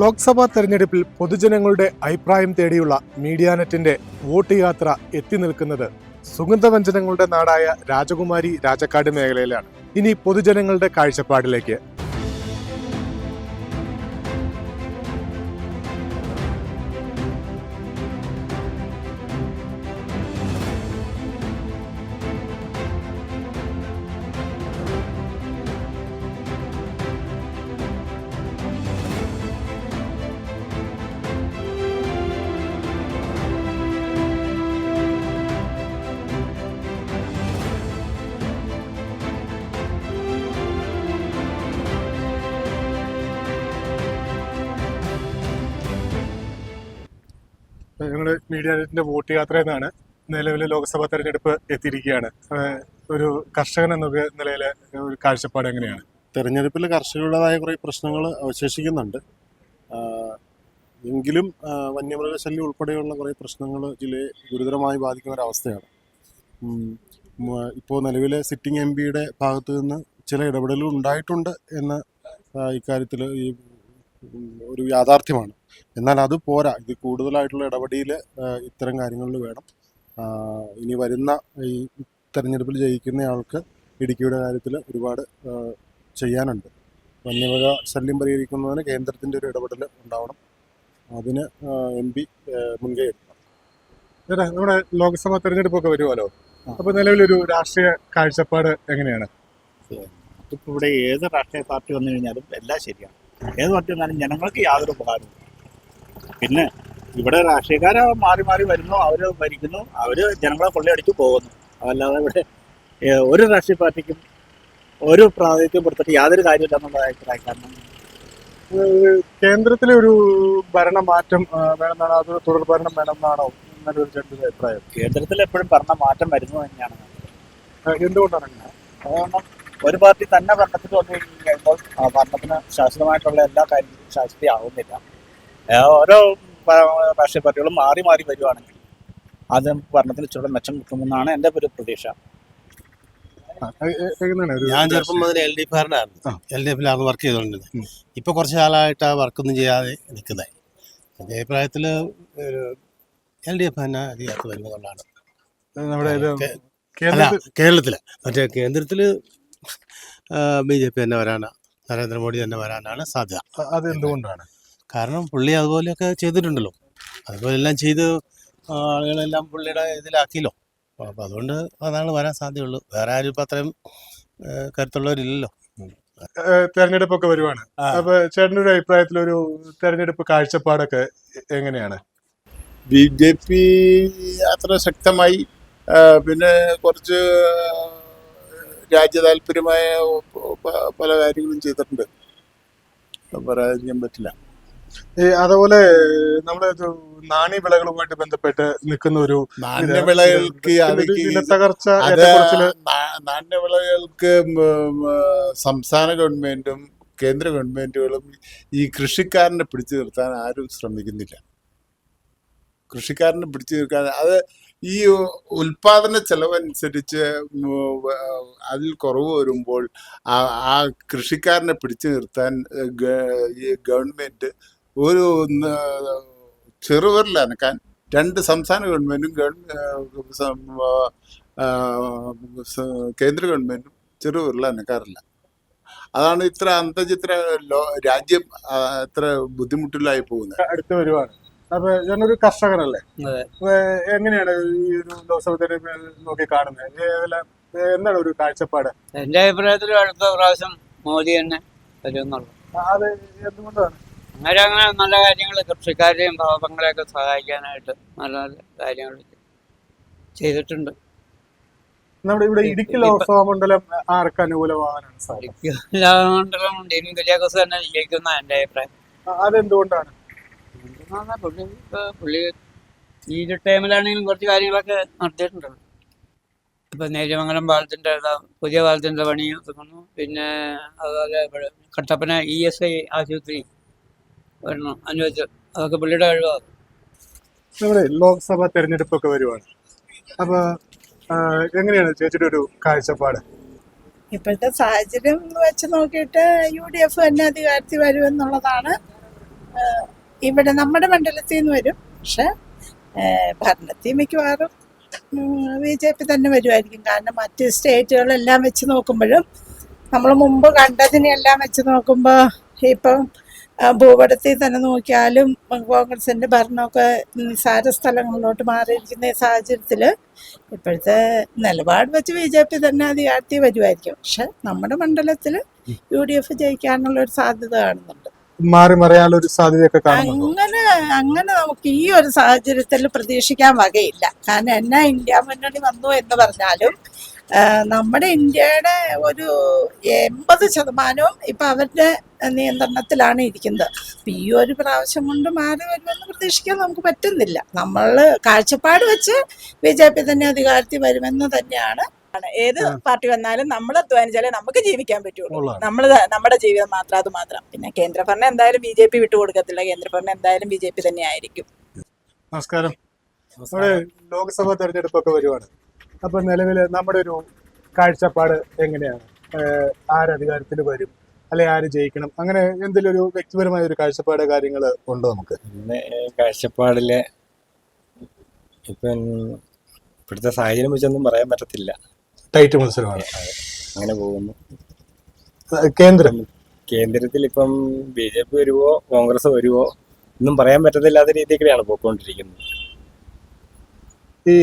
ലോക്സഭാ തെരഞ്ഞെടുപ്പിൽ പൊതുജനങ്ങളുടെ അഭിപ്രായം തേടിയുള്ള മീഡിയാനെറ്റിന്റെ വോട്ട് യാത്ര എത്തി നിൽക്കുന്നത് സുഗന്ധവ്യഞ്ജനങ്ങളുടെ നാടായ രാജകുമാരി രാജക്കാട് മേഖലയിലാണ്. ഇനി പൊതുജനങ്ങളുടെ കാഴ്ചപ്പാടിലേക്ക്. ഞങ്ങളുടെ മീഡിയാനെറ്റിന്റെ വോട്ട് യാത്ര എന്നാണ് നിലവിലെ ലോക്സഭാ തെരഞ്ഞെടുപ്പ് എത്തിയിരിക്കുകയാണ്. ഒരു കർഷകൻ എന്ന നിലയിലെ ഒരു കാഴ്ചപ്പാട് എങ്ങനെയാണ്? തെരഞ്ഞെടുപ്പിൽ കർഷകരുടേതായ കുറേ പ്രശ്നങ്ങൾ അവശേഷിക്കുന്നുണ്ട്. എങ്കിലും വന്യമൃഗശല്യം ഉൾപ്പെടെയുള്ള കുറേ പ്രശ്നങ്ങൾ ജില്ലയെ ഗുരുതരമായി ബാധിക്കുന്ന ഒരവസ്ഥയാണ് ഇപ്പോൾ നിലവിലെ സിറ്റിംഗ് എം പിയുടെ ഭാഗത്തു നിന്ന് ചില ഇടപെടലുകൾ ഉണ്ടായിട്ടുണ്ട് എന്ന് ഇക്കാര്യത്തിൽ ഈ ഒരു യാഥാർത്ഥ്യമാണ്. എന്നാൽ അത് പോരാ. ഇത് കൂടുതലായിട്ടുള്ള ഇടപെടിയിൽ ഇത്തരം കാര്യങ്ങളിൽ വേണം. ഇനി വരുന്ന ഈ തെരഞ്ഞെടുപ്പിൽ ജയിക്കുന്നയാൾക്ക് ഇടുക്കിയുടെ കാര്യത്തിൽ ഒരുപാട് ചെയ്യാനുണ്ട്. വന്യമൃഗ ശല്യം പരിഹരിക്കുന്നതിന് കേന്ദ്രത്തിന്റെ ഒരു ഇടപെടൽ ഉണ്ടാവണം. അതിന് എം പി മുൻകൈ എടുക്കണം. നമ്മുടെ ലോക്സഭാ തെരഞ്ഞെടുപ്പൊക്കെ വരുമല്ലോ അപ്പൊ നിലവിലൊരു രാഷ്ട്രീയ കാഴ്ചപ്പാട് എങ്ങനെയാണ്? ഇപ്പോൾ ഇവിടെ ഏത് രാഷ്ട്രീയ പാർട്ടി വന്നു കഴിഞ്ഞാലും എല്ലാം ശരിയാണ്. ഏത് പാർട്ടി വന്നാലും ജനങ്ങൾക്ക് യാതൊരു ഉപകാരവും പിന്നെ ഇവിടെ രാഷ്ട്രീയക്കാരെ മാറി മാറി വരുന്നു അവർ ഭരിക്കുന്നു അവർ ജനങ്ങളെ കൊള്ളയടിച്ചു പോകുന്നു. അതല്ലാതെ ഇവിടെ ഒരു രാഷ്ട്രീയ പാർട്ടിക്കും ഒരു പ്രാതിനിധ്യം കൊടുത്തിട്ട് യാതൊരു കാര്യമില്ല എന്നുള്ള കാരണം. കേന്ദ്രത്തിലെ ഒരു ഭരണമാറ്റം വേണമെന്നാണ് അത് തുടർ ഭരണം വേണമെന്നാണോ എന്നൊരു ചേട്ടന്റെ അഭിപ്രായം? കേന്ദ്രത്തിൽ എപ്പോഴും ഭരണ മാറ്റം വരുന്നു തന്നെയാണ്. എന്തുകൊണ്ടാണ് അങ്ങനെ? അതുകൊണ്ട് ഒരു പാർട്ടി തന്നെ ഭരണത്തിൽ വന്നു കഴിഞ്ഞ് കഴിയുമ്പോൾ ആ ഭരണത്തിന് ശാശ്വതമായിട്ടുള്ള എല്ലാ കാര്യങ്ങളും ശാശ്വതമാവുന്നില്ല ഓരോ രാഷ്ട്രീയ പാർട്ടികളും മാറി മാറി വരുവാണെങ്കിൽ അത് ഭരണത്തിന് ഇച്ചിരി മെച്ചം കിട്ടുമെന്നാണ് എന്റെ ഒരു പ്രതീക്ഷ. ഞാൻ ചെറുപ്പം മുതൽ എൽ ഡി എഫുകാരനായിരുന്നു. ആ. എൽ ഡി എഫിലാണ് വർക്ക് ചെയ്തുകൊണ്ടിരുന്നത്. ഇപ്പോൾ കുറച്ച് കാലമായിട്ട് ആ വർക്കൊന്നും ചെയ്യാതെ നിൽക്കുന്നത് എന്റെ അഭിപ്രായത്തിൽ എൽ ഡി എഫ് തന്നെ അധികത്ത് വരുന്നതുകൊണ്ടാണ്. നമ്മുടെ ഇത് കേ- അല്ല കേന്ദ്രത്തിൽ കേരളത്തിൽ. മറ്റേ കേന്ദ്രത്തിൽ ബി ജെ പി തന്നെ വരാനാണ് നരേന്ദ്രമോദി തന്നെ വരാനാണ് സാധ്യത. അതെന്തുകൊണ്ടാണ്? കാരണം പുള്ളി അതുപോലെയൊക്കെ ചെയ്തിട്ടുണ്ടല്ലോ. അതുപോലെ എല്ലാം ചെയ്ത് ആളുകളെല്ലാം പുള്ളിയുടെ ഇതിലാക്കിയല്ലോ. അപ്പോൾ അതുകൊണ്ട് അതാണ് വരാൻ സാധ്യതയുള്ളൂ. വേറെ ആരും ഇപ്പം അത്രയും കരുത്തുള്ളവരില്ലല്ലോ. തെരഞ്ഞെടുപ്പൊക്കെ വരുവാണ്. അപ്പൊ ചേട്ടന്റെ ഒരു അഭിപ്രായത്തിൽ ഒരു തെരഞ്ഞെടുപ്പ് കാഴ്ചപ്പാടൊക്കെ എങ്ങനെയാണ്? ബി ജെ പി അത്ര ശക്തമായി പിന്നെ കുറച്ച് രാജ്യതാല്പര്യമായ താല്പര്യമായ പല കാര്യങ്ങളും ചെയ്തിട്ടുണ്ട്. പരാജയം പറ്റില്ല. ഈ അതുപോലെ നമ്മുടെ നാണി നാണ്യവിളകളുമായിട്ട് ബന്ധപ്പെട്ട് നിൽക്കുന്ന ഒരു നാണ്യവിളകൾക്ക് തകർച്ച നാണ്യവിളകൾക്ക് സംസ്ഥാന ഗവൺമെന്റും കേന്ദ്ര ഗവൺമെന്റുകളും ഈ കൃഷിക്കാരനെ പിടിച്ചു നിർത്താൻ ആരും ശ്രമിക്കുന്നില്ല. കൃഷിക്കാരനെ പിടിച്ചു നിൽക്കാൻ അത് ഈ ഉൽപാദന ചെലവനുസരിച്ച് അതിൽ കുറവ് വരുമ്പോൾ ആ കൃഷിക്കാരനെ പിടിച്ചു നിർത്താൻ ഈ ഗവൺമെന്റ് ഒരു ചെറുവരിൽ അനക്കാൻ രണ്ട് സംസ്ഥാന ഗവൺമെന്റും ഗവൺ സം- ആ, സ- കേന്ദ്ര ഗവൺമെന്റും ചെറുവിരൽ അനക്കാറില്ല. അതാണ് ഇത്ര അന്തചിത്ര ലോ രാജ്യം ഇത്ര ബുദ്ധിമുട്ടിലായി പോകുന്നത്. അടുത്ത വരുവാണ് അപ്പൊ ഞാനൊരു കർഷകനല്ലേ? എങ്ങനെയാണ് ഈ ഒരു ദിവസം നോക്കി കാണുന്നത് എന്താണ് ഒരു കാഴ്ചപ്പാട്? എന്റെ അഭിപ്രായത്തിൽ അടുത്ത പ്രാവശ്യം മോദി തന്നെ വരുമെന്നുള്ളു. അത് എന്തുകൊണ്ടാണ്? അങ്ങനെ അങ്ങനെ നല്ല കാര്യങ്ങൾ കൃഷിക്കാരെയും പാവങ്ങളെയൊക്കെ സഹായിക്കാനായിട്ട് നല്ല നല്ല കാര്യങ്ങൾ ചെയ്തിട്ടുണ്ട്. നമ്മുടെ ഇവിടെ ഇടുക്കി ലോക്സഭാ മണ്ഡലം ആർക്ക് അനുകൂലമാകാനാണ് സാധ്യത മണ്ഡലം ഡെയിലും കുര്യാക്കോസ് തന്നെ ജയിക്കുന്ന എന്റെ അഭിപ്രായം. അതെന്തുകൊണ്ടാണ്? പുള്ളി ഈ ടൈമിലാണെങ്കിലും കുറച്ച് കാര്യങ്ങളൊക്കെ നടത്തിയിട്ടുണ്ടല്ലോ. ഇപ്പൊ നേര്യമംഗലം പാലത്തിന്റെ പുതിയ പാലത്തിന്റെ പണി തുടങ്ങുന്നു പിന്നെ അതുപോലെ കട്ടപ്പന ഇ എസ് ഐ ആശുപത്രി വരണം അനുവദിച്ചു. അതൊക്കെ പുള്ളിയുടെ കഴിവാണ്. നമ്മുടെ ലോക്സഭാ തെരഞ്ഞെടുപ്പൊക്കെ വരുവാണ്. അപ്പൊ എങ്ങനെയാണ് ചേച്ചിയുടെ ഒരു കാഴ്ചപ്പാട്? ഇപ്പോഴത്തെ സാഹചര്യം വെച്ച് നോക്കിയിട്ട് യു ഡി എഫ് തന്നെ അധികാരത്തിൽ വരുമെന്നുള്ളതാണ് ഇവിടെ നമ്മുടെ മണ്ഡലത്തിൽ നിന്ന് വരും. പക്ഷെ ഭരണത്തിൽ മിക്കവാറും ബി ജെ പി തന്നെ വരുമായിരിക്കും കാരണം മറ്റ് സ്റ്റേറ്റുകളെല്ലാം വെച്ച് നോക്കുമ്പോഴും നമ്മൾ മുമ്പ് കണ്ടതിനെല്ലാം വെച്ച് നോക്കുമ്പോൾ ഇപ്പം ഭൂപടത്തിൽ തന്നെ നോക്കിയാലും കോൺഗ്രസിന്റെ ഭരണമൊക്കെ നിസാര സ്ഥലങ്ങളിലോട്ട് മാറിയിരിക്കുന്ന സാഹചര്യത്തിൽ ഇപ്പോഴത്തെ നിലപാട് വെച്ച് ബി ജെ പി തന്നെ അധികാരത്തിൽ വരുമായിരിക്കും പക്ഷെ നമ്മുടെ മണ്ഡലത്തിൽ യു ഡി എഫ് ജയിക്കാനുള്ള ഒരു സാധ്യത കാണുന്നുണ്ട്. മാറി മറിയാനുള്ള ഒരു സാധ്യതയൊക്കെ അങ്ങനെ അങ്ങനെ നമുക്ക് ഈ ഒരു സാഹചര്യത്തിൽ പ്രതീക്ഷിക്കാൻ വകയില്ല. കാരണം എന്നാ ഇന്ത്യ മുന്നണി വന്നു എന്ന് പറഞ്ഞാലും നമ്മുടെ ഇന്ത്യയുടെ ഒരു എൺപത് ശതമാനവും ഇപ്പൊ അവരുടെ നിയന്ത്രണത്തിലാണ് ഇരിക്കുന്നത്. അപ്പൊ ഈ ഒരു പ്രാവശ്യം കൊണ്ട് മാറി വരുമെന്ന് പ്രതീക്ഷിക്കാൻ നമുക്ക് പറ്റുന്നില്ല. നമ്മൾ കാഴ്ചപ്പാട് വെച്ച് ബി ജെ പി തന്നെ അധികാരത്തിൽ വരുമെന്ന് തന്നെയാണ് ഏത് പാർട്ടി വന്നാലും നമ്മൾ അധ്വാനിച്ചാലേ നമുക്ക് ജീവിക്കാൻ പറ്റുള്ളൂ. നമ്മൾ നമ്മുടെ ജീവിതം മാത്രം അത് മാത്രം. പിന്നെ കേന്ദ്രഭരണം എന്തായാലും ബി ജെ പി വിട്ടുകൊടുക്കത്തില്ല കേന്ദ്രഭരണം എന്തായാലും ബി ജെ പി തന്നെ ആയിരിക്കും. നമസ്കാരം. നമ്മുടെ ലോക്സഭാ തെരഞ്ഞെടുപ്പൊക്കെ വരുവാണ്. അപ്പൊ നിലവിൽ നമ്മുടെ ഒരു കാഴ്ചപ്പാട് എങ്ങനെയാണ്? ആരധികാരത്തിൽ ആര് അധികാരത്തിൽ വരും? അല്ലെ ആര് ജയിക്കണം? അങ്ങനെ എന്തെങ്കിലും ഒരു വ്യക്തിപരമായ ഒരു കാഴ്ചപ്പാട് കാര്യങ്ങൾ ഉണ്ടോ നമുക്ക്? പിന്നെ കാഴ്ചപ്പാടിൽ ഇപ്പം ഇപ്പോഴത്തെ സാഹചര്യം വെച്ചൊന്നും പറയാൻ പറ്റത്തില്ല. ടൈറ്റ് മത്സരമാണ്. അങ്ങനെ പോകുന്നു. കേന്ദ്രം? കേന്ദ്രത്തിൽ ഇപ്പം ബി ജെ പി വരുവോ കോൺഗ്രസ് വരുവോ ഒന്നും പറയാൻ പറ്റത്തില്ലാത്ത രീതിയിലാണ് പോയിക്കൊണ്ടിരിക്കുന്നത്. ഈ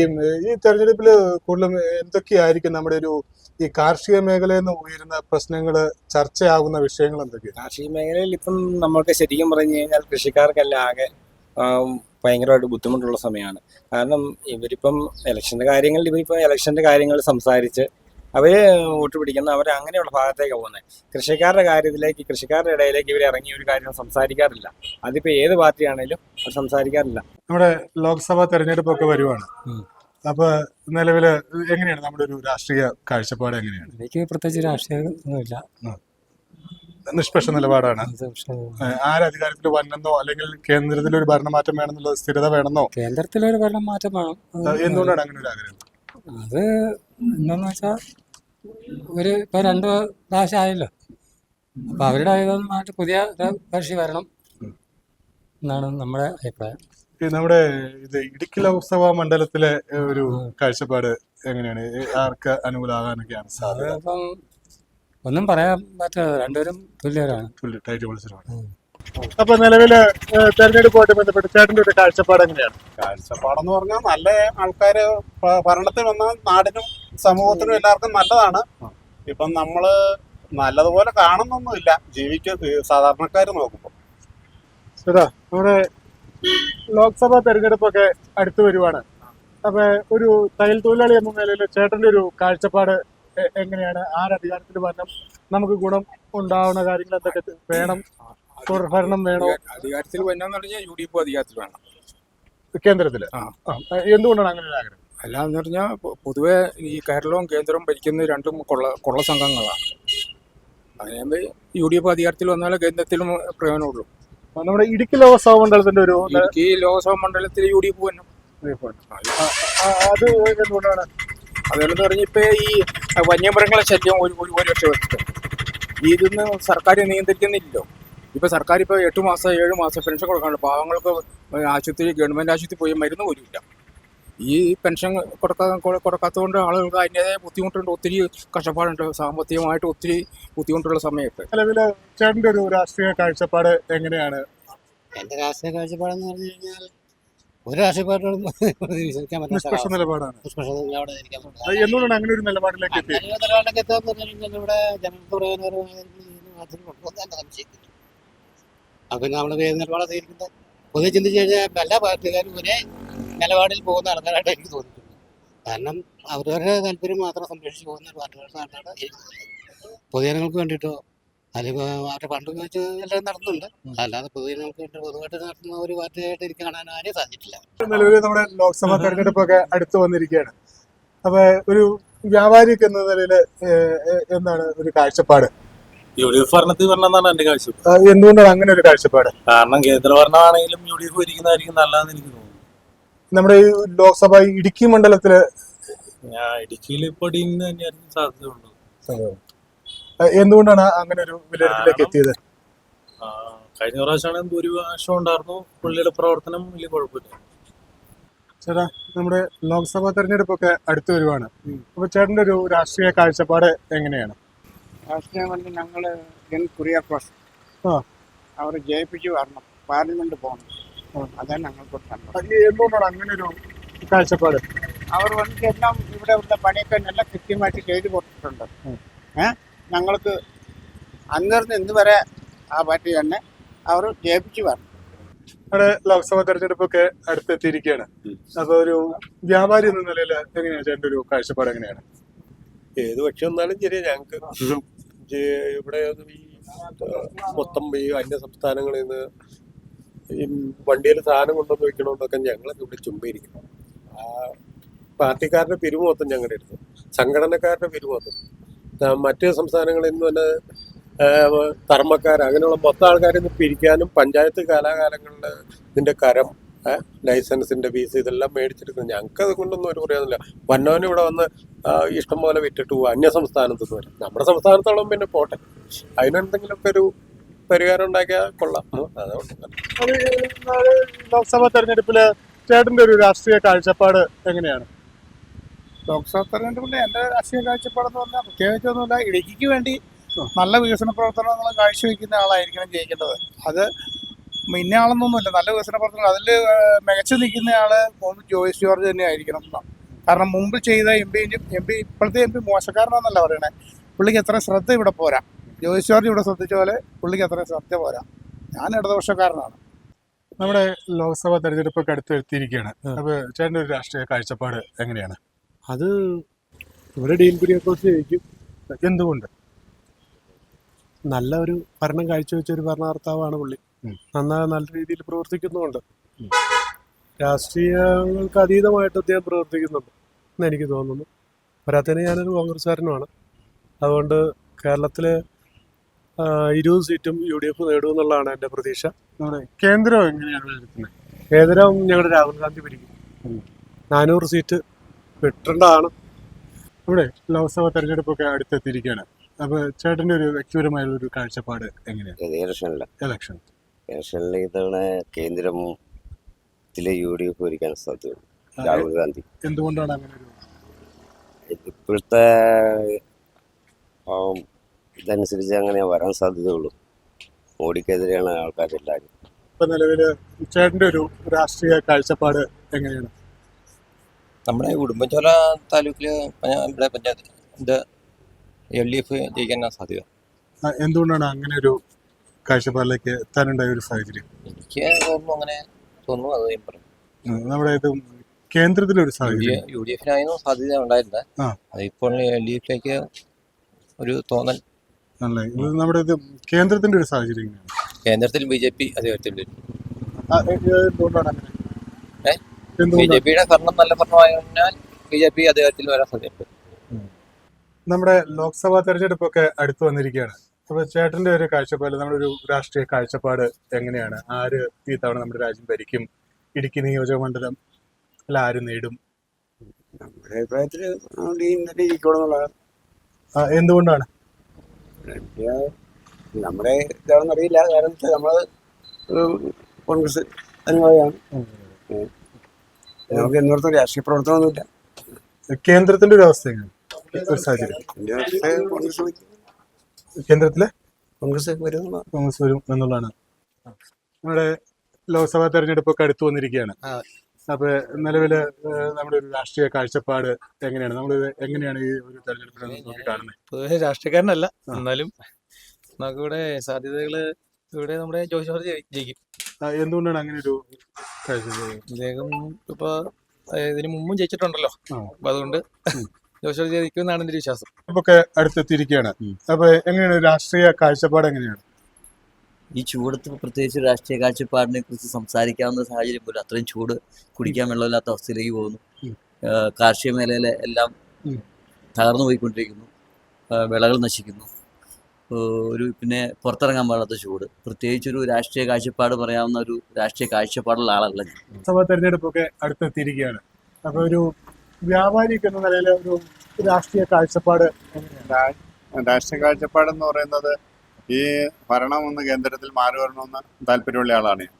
ഈ തെരഞ്ഞെടുപ്പിൽ കൂടുതലും എന്തൊക്കെയായിരിക്കും നമ്മുടെ ഒരു ഈ കാർഷിക മേഖലയിൽ നിന്ന് ഉയരുന്ന പ്രശ്നങ്ങൾ ചർച്ചയാകുന്ന വിഷയങ്ങൾ എന്തൊക്കെയാണ്? കാർഷിക മേഖലയിൽ ഇപ്പം നമ്മൾക്ക് ശരിക്കും പറഞ്ഞു കഴിഞ്ഞാൽ കൃഷിക്കാർക്കല്ല ആകെ ഭയങ്കരമായിട്ട് ബുദ്ധിമുട്ടുള്ള സമയമാണ്. കാരണം ഇവരിപ്പം ഇലക്ഷന്റെ കാര്യങ്ങളിൽ ഇവരിപ്പം ഇലക്ഷന്റെ കാര്യങ്ങൾ സംസാരിച്ച് അവർ വോട്ട് പിടിക്കുന്ന അവർ അങ്ങനെയുള്ള ഭാഗത്തേക്കാണ് പോകുന്നത് കൃഷിക്കാരുടെ കാര്യത്തിലേക്ക് കൃഷിക്കാരുടെ ഇടയിലേക്ക് ഇവർ ഇറങ്ങി ഒരു കാര്യം സംസാരിക്കാറില്ല. അതിപ്പോൾ ഏത് പാർട്ടിയാണേലും അവർ സംസാരിക്കാറില്ല. നമ്മുടെ ലോക്സഭാ തെരഞ്ഞെടുപ്പൊക്കെ വരുവാണ്. ഉം. അപ്പൊ നിലവിൽ എങ്ങനെയാണ് നമ്മുടെ ഒരു രാഷ്ട്രീയ കാഴ്ചപ്പാട് എങ്ങനെയാണ്? എനിക്ക് പ്രത്യേകിച്ച് രാഷ്ട്രീയ ഒന്നുമില്ല. നിഷ്പക്ഷ നിലപാടാണ്. ആരധികാരത്തിൽ വന്നെന്നോ അല്ലെങ്കിൽ കേന്ദ്രത്തിൽ ഒരു ഭരണമാറ്റം വേണമെന്നുള്ള സ്ഥിരത വേണമെന്നോ? കേന്ദ്രത്തിൽ ഒരു ഭരണമാറ്റം വേണം. എന്തുകൊണ്ടാണ് അങ്ങനെ ഒരു ആഗ്രഹം? അത് എന്താന്ന് വെച്ചാൽ ഒരു ഇപ്പൊ രണ്ട് പ്രാവശ്യം ആയല്ലോ. അപ്പൊ അവരുടെ ആയതൊന്നായിട്ട് പുതിയ കക്ഷി വരണം എന്നാണ് നമ്മുടെ അഭിപ്രായം. നമ്മുടെ ഇത് ഇടുക്കി ലോക്സഭാ മണ്ഡലത്തിലെ ഒരു കാഴ്ചപ്പാട് എങ്ങനെയാണ്? ആർക്ക് അനുകൂലമാകാനൊക്കെയാണ് സാധ്യത? ഒന്നും പറയാൻ പറ്റില്ല രണ്ടുപേരും തുല്യരാണ്. അപ്പൊ നിലവിൽ തെരഞ്ഞെടുപ്പുമായിട്ട് ബന്ധപ്പെട്ട് ചേട്ടന്റെ ഒരു കാഴ്ചപ്പാട് എങ്ങനെയാണ്? കാഴ്ചപ്പാടെന്ന് പറഞ്ഞാൽ നല്ല ആൾക്കാര് ഭരണത്തിൽ വന്നാൽ നാടിനും സമൂഹത്തിനും എല്ലാവർക്കും നല്ലതാണ്. ഇപ്പം നമ്മൾ നല്ലതുപോലെ കാണുന്നൊന്നുമില്ല. ജീവിക്ക സാധാരണക്കാർ നോക്കുമ്പോൾ നമ്മുടെ ലോക്സഭാ തെരഞ്ഞെടുപ്പൊക്കെ അടുത്തു വരുവാണ്. അപ്പൊ ഒരു തയ്യൽ തൊഴിലാളി എന്ന നിലയിൽ ചേട്ടന്റെ ഒരു കാഴ്ചപ്പാട് എങ്ങനെയാണ്? ആരധികാരത്തിൽ വരണം? നമുക്ക് ഗുണം ഉണ്ടാവുന്ന കാര്യങ്ങൾ എന്തൊക്കെ വേണം? തുടർഭരണം വേണോ? അധികാരത്തിൽ വരണം യു ഡി എഫ് അധികാരത്തിൽ വേണം. കേന്ദ്രത്തിൽ? എന്തുകൊണ്ടാണ് അങ്ങനെ ഒരു ആഗ്രഹം? അല്ലാന്ന് പറഞ്ഞാൽ പൊതുവെ ഈ കേരളവും കേന്ദ്രവും ഭരിക്കുന്ന രണ്ടും കൊള്ള കൊള്ള സംഘങ്ങളാണ്. അതിനുമ്പ് യു ഡി എഫ് അധികാരത്തിൽ വന്നാലേ കേന്ദ്രത്തിലും പ്രയോജനമുള്ളൂ. നമ്മുടെ ഇടുക്കി ലോക്സഭാ മണ്ഡലത്തിന്റെ ഒരു ഇടുക്കി ലോക്സഭാ മണ്ഡലത്തിൽ യു ഡി എഫ് വന്നു. അത് എന്തുകൊണ്ടാണ് അതെന്ന് പറഞ്ഞാൽ ഇപ്പൊ ഈ വന്യമൃഗങ്ങളെ ശല്യം ഒരു ഒരു ഒരു ലക്ഷം വെച്ചിട്ട്. ഇതൊന്ന് സർക്കാർ നിയന്ത്രിക്കുന്നില്ലല്ലോ. ഇപ്പൊ സർക്കാർ ഇപ്പൊ എട്ട് മാസം ഏഴ് മാസം പെൻഷൻ കൊടുക്കാനുണ്ട് പാവങ്ങൾക്ക് ആശുപത്രി ഗവൺമെന്റ് ആശുപത്രി പോയി മരുന്ന് പോലുമില്ല. ഇല്ല ഈ പെൻഷൻ കൊടുക്കാ കൊടുക്കാത്തത് കൊടുക്കാത്തതുകൊണ്ട് ആളുകൾക്ക് അതിന്റെതായ ബുദ്ധിമുട്ടുണ്ട്. ഒത്തിരി കഷ്ടപ്പാടുണ്ട്. സാമ്പത്തികമായിട്ട് ഒത്തിരി ബുദ്ധിമുട്ടുള്ള സമയത്ത്. നിലവിൽ ചേട്ടന്റെ ഒരു രാഷ്ട്രീയ കാഴ്ചപ്പാട് എങ്ങനെയാണ്? എന്റെ രാഷ്ട്രീയ കാഴ്ചപ്പാടെന്ന് പറഞ്ഞു കഴിഞ്ഞാൽ ഒരു രാഷ്ട്രീയ പാർട്ടിയോടും വിശ്വസിക്കാൻ നിഷ്പക്ഷ നിലപാടാണ്. നിഷ്പക്ഷതയോടെ ഇരിക്കാൻ അത് എന്തുകൊണ്ടാണ് അങ്ങനെ ഒരു നിലപാടിലേക്ക് എത്തി അങ്ങനെ നിലപാടിലേക്ക് എത്താന്ന് പറഞ്ഞു കഴിഞ്ഞാൽ ഇവിടെ ജനങ്ങൾക്ക് പ്രയോജനകരമായ രീതിയിൽ മാത്രം കൊണ്ടുവന്ന് തന്നെ സംശയിക്കുന്നു അപ്പം പിന്നെ നമ്മൾ ഏത് നിലപാടാണ് സ്വീകരിക്കുന്നത്. പൊതുവെ ചിന്തിച്ച് കഴിഞ്ഞാൽ എല്ലാ പാർട്ടിക്കാരും ഒരേ നിലപാടിൽ പോകുന്ന ആൾക്കാരായിട്ട് എനിക്ക് തോന്നിയിട്ടുണ്ട് കാരണം അവരവരുടെ താല്പര്യം മാത്രം സംരക്ഷിച്ച് പോകുന്ന ഒരു ആൾക്കാരാണ് എനിക്ക് പൊതുജനങ്ങൾക്ക് വേണ്ടിയിട്ടോ അല്ലെങ്കിൽ അവരുടെ പണ്ടെന്ന് വെച്ചാൽ എല്ലാം നടന്നുണ്ട്. അല്ലാതെ പൊതുജനങ്ങൾക്ക് വേണ്ടി പൊതുവായിട്ട് നടത്തുന്ന ഒരു പാർട്ടിയായിട്ട് എനിക്ക് കാണാൻ ആരെയും സാധിച്ചിട്ടില്ല. നിലവിൽ നമ്മുടെ ലോക്സഭാ തെരഞ്ഞെടുപ്പൊക്കെ അടുത്ത് വന്നിരിക്കുകയാണ്. അപ്പൊ ഒരു വ്യാപാരിക്ക് എന്ന നിലയിൽ എന്താണ് ഒരു കാഴ്ചപ്പാട്? യു ഡി എഫ് ഭരണത്തിൽ വരണമെന്നാണ് എന്റെ കാഴ്ചപ്പാട്. എന്തുകൊണ്ടാണ് അങ്ങനെ ഒരു കാഴ്ചപ്പാട്? കാരണം കേന്ദ്ര ഭരണമാണെങ്കിലും യു ഡി എഫ് ഭരിക്കുന്നതായിരിക്കും നല്ലതെന്ന് എനിക്ക് തോന്നുന്നു. നമ്മുടെ ഈ ലോക്സഭ ഇടുക്കി മണ്ഡലത്തിൽ ഇടുക്കിയിൽ ഇപ്പോൾ ഡീനിന് തന്നെയായിരിക്കും സാധ്യതയുള്ളത്. ആ, എന്തുകൊണ്ടാണ് അങ്ങനെ ഒരു വിലയിരുത്തലേക്ക് എത്തിയത്? കഴിഞ്ഞ പ്രാവശ്യമാണ് ഭൂരിപക്ഷം ഉണ്ടായിരുന്നു. പുള്ളിയുടെ പ്രവർത്തനം വലിയ കുഴപ്പമില്ല. ചേട്ടാ നമ്മുടെ ലോക്സഭാ തെരഞ്ഞെടുപ്പൊക്കെ അടുത്തു വരുവാണ്. അപ്പൊ ചേട്ടന്റെ ഒരു രാഷ്ട്രീയ കാഴ്ചപ്പാട് എങ്ങനെയാണ്? രാഷ്ട്രീയം കൊണ്ട് ഞങ്ങൾ എൻ കുര്യാക്കോസ്. ആ. അവർ ജയിപ്പിച്ച് വരണം പാർലമെന്റ് പോകണം. അതാണ് ഞങ്ങൾക്ക് എന്തുകൊണ്ടാണ് അങ്ങനെ ഒരു കാഴ്ചപ്പാട്? അവർ വന്നിട്ട് എല്ലാം ഇവിടെ ഉള്ള പണിയൊക്കെ നല്ല കൃത്യമായിട്ട് ചെയ്തു കൊടുത്തിട്ടുണ്ട്. ഉം. ഞങ്ങൾക്ക് അന്നേരം ഇന്ന് വരെ ആ പാർട്ടി തന്നെ അവർ ജയിപ്പിച്ചു പറഞ്ഞു നമ്മുടെ ലോക്സഭാ തെരഞ്ഞെടുപ്പൊക്കെ അടുത്തെത്തിയിരിക്കുകയാണ്. അപ്പൊ ഒരു വ്യാപാരി എന്ന നിലയിൽ എങ്ങനെയാണ് ഒരു കാഴ്ചപ്പാട് എങ്ങനെയാണ്? ഏത് പക്ഷം എന്നാലും ശരി ഞങ്ങൾക്ക് ഇവിടെ ഈ മൊത്തം ഈ അന്യ സംസ്ഥാനങ്ങളിൽ നിന്ന് ഈ വണ്ടിയിൽ സാധനം കൊണ്ടുവന്ന് വെക്കണമെന്നൊക്കെ ഞങ്ങളൊക്കെ ഇവിടെ ചുമ്പിരിക്കും ആ പാർട്ടിക്കാരുടെ പിരിവ് മൊത്തം ഞങ്ങളുടെ അടുത്ത്. സംഘടനക്കാരുടെ ആ, മറ്റ് സംസ്ഥാനങ്ങളിൽ നിന്ന് തന്നെ തർമ്മക്കാർ അങ്ങനെയുള്ള മൊത്തം ആൾക്കാരെ നിന്ന് പിരിക്കാനും പഞ്ചായത്ത് കാലാകാലങ്ങളിൽ ഇതിന്റെ കരം ലൈസൻസിന്റെ ഫീസ് ഇതെല്ലാം മേടിച്ചെടുക്കുന്നത്. ഞങ്ങൾക്ക് അത് കൊണ്ടൊന്നും ഒരു പറയാനില്ല വന്നവന് ഇവിടെ വന്ന് ഇഷ്ടംപോലെ ഇഷ്ടം പോലെ വിറ്റിട്ട് പോകും അന്യ സംസ്ഥാനത്ത് നിന്ന് വരും. നമ്മുടെ സംസ്ഥാനത്തോളം പിന്നെ പോട്ടെ. അതിനെന്തെങ്കിലുമൊക്കെ ഒരു പരിഹാരം ഉണ്ടാക്കിയാൽ കൊള്ളാം. അതുകൊണ്ട് അത് ലോക്സഭാ തെരഞ്ഞെടുപ്പിൽ ചേട്ടന്റെ ഒരു രാഷ്ട്രീയ കാഴ്ചപ്പാട് എങ്ങനെയാണ്? ലോക്സഭാ തെരഞ്ഞെടുപ്പിൽ എന്റെ രാഷ്ട്രീയ കാഴ്ചപ്പാടെന്ന് പറഞ്ഞാൽ പ്രത്യേകിച്ചൊന്നുമില്ല. ഇടുക്കിക്ക് വേണ്ടി നല്ല വികസന പ്രവർത്തനങ്ങൾ കാഴ്ചവെക്കുന്ന ആളായിരിക്കണം ജയിക്കേണ്ടത്. അത് ഇന്ന ആളെന്നൊന്നുമില്ല നല്ല വികസന പ്രവർത്തനങ്ങൾ അതിൽ മികച്ചു നിൽക്കുന്ന ആൾ ഒന്ന് ജോയിസ് ജോർജ് തന്നെ ആയിരിക്കണം എന്നാണ്. കാരണം മുമ്പ് ചെയ്ത എം പി എം പി ഇപ്പോഴത്തെ എം പി മോശക്കാരനാണെന്നല്ല പറയണേ. പുള്ളിക്ക് എത്ര ശ്രദ്ധ ഇവിടെ പോരാ. ജോയിസ് ജോർജ് ഇവിടെ ശ്രദ്ധിച്ച പോലെ പുള്ളിക്ക് അത്ര ശ്രദ്ധ പോരാ. ഞാൻ ഇടതുപക്ഷക്കാരനാണ്. നമ്മുടെ ലോക്സഭാ തെരഞ്ഞെടുപ്പൊക്കെ അടുത്ത് എത്തിയിരിക്കുകയാണ് അപ്പോൾ ചേട്ടന്റെ ഒരു രാഷ്ട്രീയ കാഴ്ചപ്പാട് എങ്ങനെയാണ്? അത് ഇവിടെ ഡീൻ കുര്യാക്കോസ് ജയിക്കും. എന്തുകൊണ്ട്? നല്ല ഒരു ഭരണം കാഴ്ചവെച്ച ഒരു ഭരണകർത്താവാണ് പുള്ളി. നന്നായി നല്ല രീതിയിൽ പ്രവർത്തിക്കുന്നുമുണ്ട്. രാഷ്ട്രീയങ്ങൾക്ക് അതീതമായിട്ട് അദ്ദേഹം പ്രവർത്തിക്കുന്നുണ്ട് എന്ന് എനിക്ക് തോന്നുന്നു പോരാത്തതിന് ഞാനൊരു കോൺഗ്രസ്സുകാരനുമാണ്. അതുകൊണ്ട് കേരളത്തിലെ ഇരുപത് സീറ്റും യു ഡി എഫ് നേടുമെന്നുള്ളതാണ് എന്റെ പ്രതീക്ഷ. കേന്ദ്രം എങ്ങനെയാണ് കേന്ദ്രം ഞങ്ങളുടെ രാഹുൽ ഗാന്ധി ഭരിക്കും. ഉം. നാനൂറ് സീറ്റ് കിട്ടേണ്ടതാണ് ഇവിടെ ലോക്സഭാ തെരഞ്ഞെടുപ്പൊക്കെ അടുത്തെത്തിയിരിക്കുകയാണ്. അപ്പൊ ചേട്ടന്റെ ഒരു വ്യക്തിപരമായ ഒരു കാഴ്ചപ്പാട് എങ്ങനെയാണ്? ഇലക്ഷനില്ല ഇലക്ഷൻ. ഇലക്ഷനിൽ ഇതിലെ കേന്ദ്രത്തിലെ യു ഡി എഫ് ഭരിക്കാൻ സാധ്യതയുണ്ട് രാഹുൽ ഗാന്ധി. എന്തുകൊണ്ടാണ് അങ്ങനെ ഒരു ഇപ്പോഴത്തെ ഇതനുസരിച്ച് അങ്ങനെ വരാൻ സാധ്യതയുള്ളൂ. മോഡിക്കെതിരെയാണ് ആൾക്കാരെല്ലാവരും ഇപ്പൊ നിലവിൽ ചേട്ടന്റെ ഒരു രാഷ്ട്രീയ കാഴ്ചപ്പാട് എങ്ങനെയാണ്? നമ്മുടെ ഉടുമ്പൻചോല താലൂക്കിൽ ഇവിടെ പഞ്ചായത്ത് ഇത് എൽ ഡി എഫ് ജയിക്കാനാണ് സാധ്യത. എന്തുകൊണ്ടാണ് അങ്ങനെ ഒരു കാഴ്ചപ്പാടിലേക്ക് എത്താനുണ്ടായ ഒരു സാഹചര്യം? എനിക്ക് തോന്നുന്നു അങ്ങനെ തോന്നുന്നു അത് ഞാൻ പറഞ്ഞു നമ്മുടെ ഇത് കേന്ദ്രത്തിലൊരു സാഹചര്യം. യു ഡി എഫിനായിരുന്നു സാധ്യത ഉണ്ടായിരുന്നത്. അതിപ്പോൾ എൽ ഡി എഫിലേക്ക് ഒരു തോന്നൽ. അല്ലേ ഇത് നമ്മുടെ ഇത് കേന്ദ്രത്തിന്റെ ഒരു സാഹചര്യം എങ്ങനെയാണ് കേന്ദ്രത്തിൽ ബി ജെ പി അധികാരത്തിൽ എന്തുകൊണ്ടാണ് അങ്ങനെ? ബി ജെ പിയുടെ ഭരണം നല്ല ഭരണമായതിനാൽ ബി ജെ പി അധികാരത്തിൽ വരാൻ സാധ്യതയുണ്ട്. നമ്മുടെ ലോക്സഭാ തെരഞ്ഞെടുപ്പൊക്കെ അടുത്ത് വന്നിരിക്കുകയാണ്. അപ്പൊ ചേട്ടന്റെ ഒരു കാഴ്ചപ്പാട് നമ്മുടെ ഒരു രാഷ്ട്രീയ കാഴ്ചപ്പാട് എങ്ങനെയാണ്? ആര് ഈ തവണ നമ്മുടെ രാജ്യം ഭരിക്കും? ഇടുക്കി നിയോജക മണ്ഡലം അല്ല ആര് നേടും? നമ്മുടെ അഭിപ്രായത്തിൽ ഡീൻ തന്നെ ജയിക്കണമെന്നുള്ളതാണ് ആ, എന്തുകൊണ്ടാണ്? നമ്മുടെ ഇതാണെന്ന് അറിയില്ല. കാരണം വെച്ചാൽ നമ്മൾ ഒരു കോൺഗ്രസ് അനുഭാവിയാണ് നമുക്ക് എന്നോർത്തും രാഷ്ട്രീയ പ്രവർത്തനമൊന്നുമില്ല. കേന്ദ്രത്തിന്റെ ഒരു അവസ്ഥ ഒരു സാഹചര്യം. കേന്ദ്രത്തിലെ? കോൺഗ്രസ് വരും കോൺഗ്രസ് വരും എന്നുള്ളതാണ്. നമ്മുടെ ലോക്സഭാ തെരഞ്ഞെടുപ്പൊക്കെ അടുത്തു വന്നിരിക്കുകയാണ്. അപ്പൊ നിലവിൽ നമ്മുടെ ഒരു രാഷ്ട്രീയ കാഴ്ചപ്പാട് എങ്ങനെയാണ്? നമ്മൾ എങ്ങനെയാണ് ഈ ഒരു തെരഞ്ഞെടുപ്പിനെ നോക്കി കാണുന്നത് പൊതുവെ രാഷ്ട്രീയക്കാരനല്ല. എന്നാലും നമുക്കിവിടെ സാധ്യതകൾ ഇവിടെ നമ്മുടെ ജോഷി ജയിക്കും. എന്തുകൊണ്ടാണ് അങ്ങനെ ഒരു അദ്ദേഹം ഇപ്പൊ ഇതിനു മുമ്പും ജയിച്ചിട്ടുണ്ടല്ലോ. അപ്പൊ അതുകൊണ്ട് ജോഷി ജോർജ് ജയിക്കുമെന്നാണ് എന്റെ വിശ്വാസം. ഒക്കെ അടുത്തെത്തിയിരിക്കുകയാണ്. അപ്പൊ എങ്ങനെയാണ് രാഷ്ട്രീയ കാഴ്ചപ്പാട് എങ്ങനെയാണ്? ഈ ചൂടത്ത് പ്രത്യേകിച്ച് രാഷ്ട്രീയ കാഴ്ചപ്പാടിനെ കുറിച്ച് സംസാരിക്കാവുന്ന സാഹചര്യം പോലും അത്രയും ചൂട് കുടിക്കാൻ വെള്ളമില്ലാത്ത അവസ്ഥയിലേക്ക് പോകുന്നു. കാർഷിക മേഖലയിലെ എല്ലാം. തകർന്നു പോയിക്കൊണ്ടിരിക്കുന്നു. വിളകൾ നശിക്കുന്നു. ഒരു പിന്നെ പുറത്തിറങ്ങാൻ പാടാത്ത ചൂട്. പ്രത്യേകിച്ച് ഒരു രാഷ്ട്രീയ കാഴ്ചപ്പാട് പറയാവുന്ന ഒരു രാഷ്ട്രീയ കാഴ്ചപ്പാടുള്ള ആളല്ല ഞാൻ. ലോക്സഭാ തെരഞ്ഞെടുപ്പൊക്കെ അടുത്തെത്തിയിരിക്കുകയാണ്. അപ്പൊ ഒരു വ്യാപാരിക്ക് എന്ന നിലയിൽ ഒരു രാഷ്ട്രീയ കാഴ്ചപ്പാട് രാഷ്ട്രീയ രാഷ്ട്രീയ കാഴ്ചപ്പാടെന്ന് പറയുന്നത് ഈ ഭരണം ഒന്ന് കേന്ദ്രത്തിൽ മാറി വരണമെന്ന് താല്പര്യമുള്ള ആളാണ് ഞാൻ.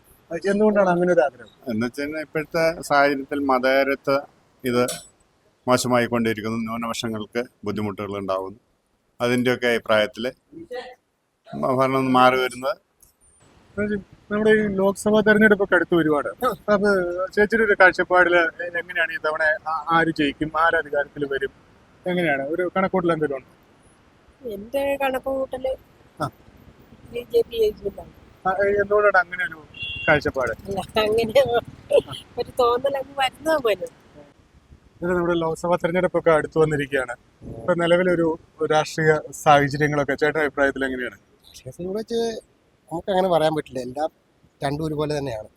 എന്തുകൊണ്ടാണ് അങ്ങനെ ഒരു ആഗ്രഹം? എന്ന് വെച്ച് കഴിഞ്ഞാൽ ഇപ്പോഴത്തെ സാഹചര്യത്തിൽ മതേതരത്വ ഇത് മോശമായിക്കൊണ്ടിരിക്കുന്നു. ന്യൂനപക്ഷങ്ങൾക്ക് ബുദ്ധിമുട്ടുകൾ ഉണ്ടാകുന്നു അതിന്റെയൊക്കെ അഭിപ്രായത്തിൽ ഭരണം ഒന്ന് മാറി വരുന്നത്. നമ്മുടെ ഈ ലോക്സഭാ തെരഞ്ഞെടുപ്പൊക്കെ അടുത്ത് ഒരുപാട്. അപ്പൊ ചേച്ചിയുടെ ഒരു കാഴ്ചപ്പാടിൽ എങ്ങനെയാണ് ഈ തവണ ആര് ജയിക്കും ആര് അധികാരത്തിൽ വരും എങ്ങനെയാണ്? ഒരു കണക്കൂട്ടൽ എന്തെങ്കിലും ഉണ്ടോ? എന്റെ കണക്കുകൂട്ടൽ ആ. ബി ജെ പി ആ, എന്തുകൊണ്ടാണ് അങ്ങനെ ഒരു കാഴ്ചപ്പാട്? അങ്ങനെ ഒരു തോന്നലങ്ങ് വരുന്നത് പോലും ഇത് നമ്മുടെ ലോക്സഭാ തെരഞ്ഞെടുപ്പൊക്കെ അടുത്തു വന്നിരിക്കുകയാണ്. ഇപ്പൊ നിലവിലൊരു രാഷ്ട്രീയ സാഹചര്യങ്ങളൊക്കെ ചേട്ടൻ അഭിപ്രായത്തിൽ എങ്ങനെയാണ്? വെച്ച് നമുക്ക് അങ്ങനെ പറയാൻ പറ്റില്ല. എല്ലാം രണ്ടും ഒരുപോലെ തന്നെയാണ്.